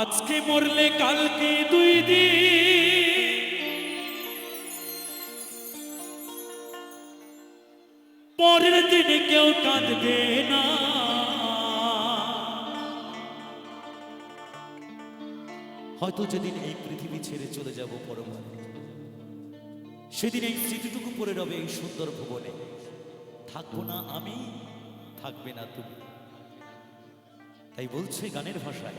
আজকে মরলে কালকে দুই দিন। পরের দিনে কেউ কাঁদবে না। হয়তো যেদিন এই পৃথিবী ছেড়ে চলে যাব পরমাণু, সেদিন এই স্মৃতিটুকু পড়ে রবে এই সুন্দর ভুবনে। থাকব না আমি, থাকবে না তুমি। তাই বলছে গানের ভাষায়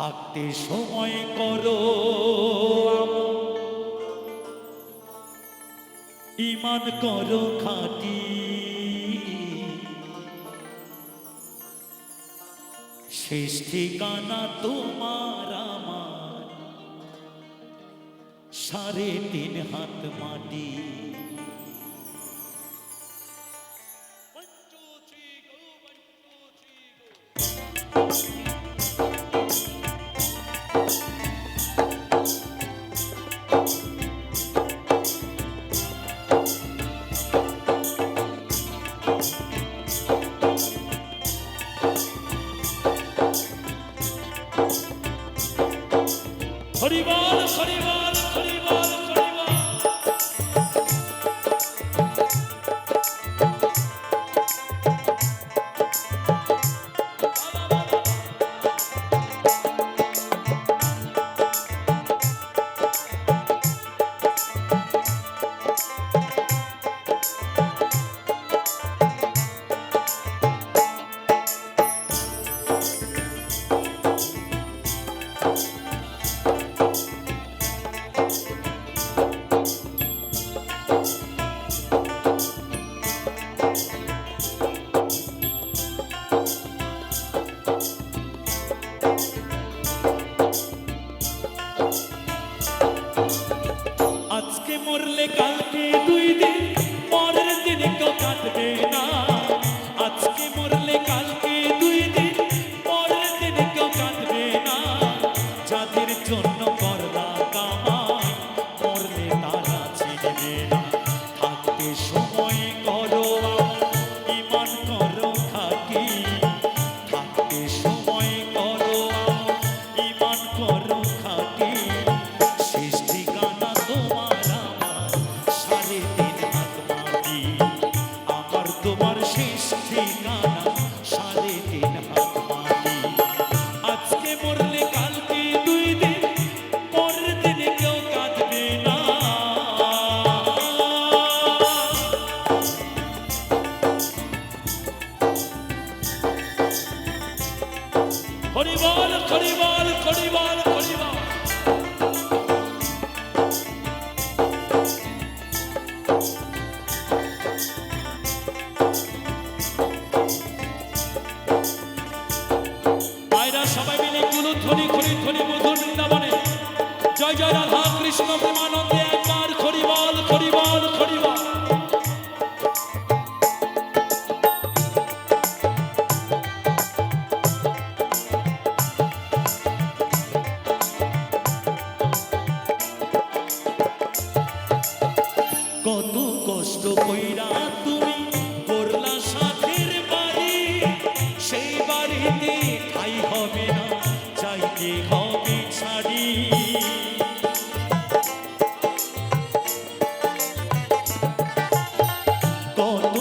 থাকতে সময় করো। ইমান করো খাটি। শেষ ঠিকানা তোমার আমার। সাড়ে তিন হাত মাটি। কত কষ্ট কইরা তুমি করলা সাথের বাড়ি। সেই বাড়িতে ঠাই হবে না চাইতে হবে ছাড়ি। কত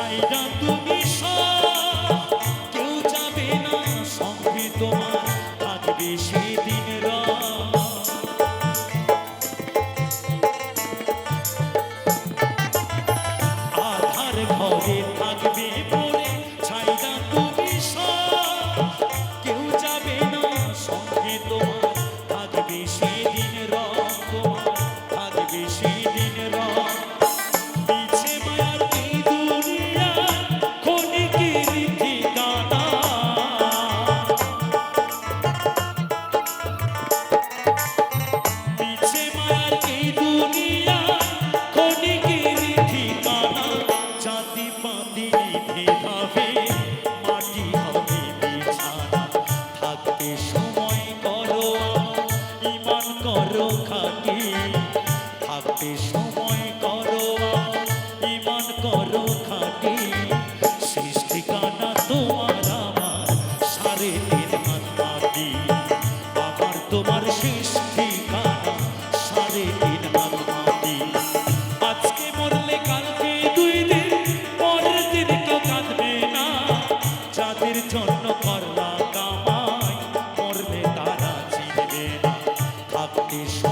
সাইরাত Bhakti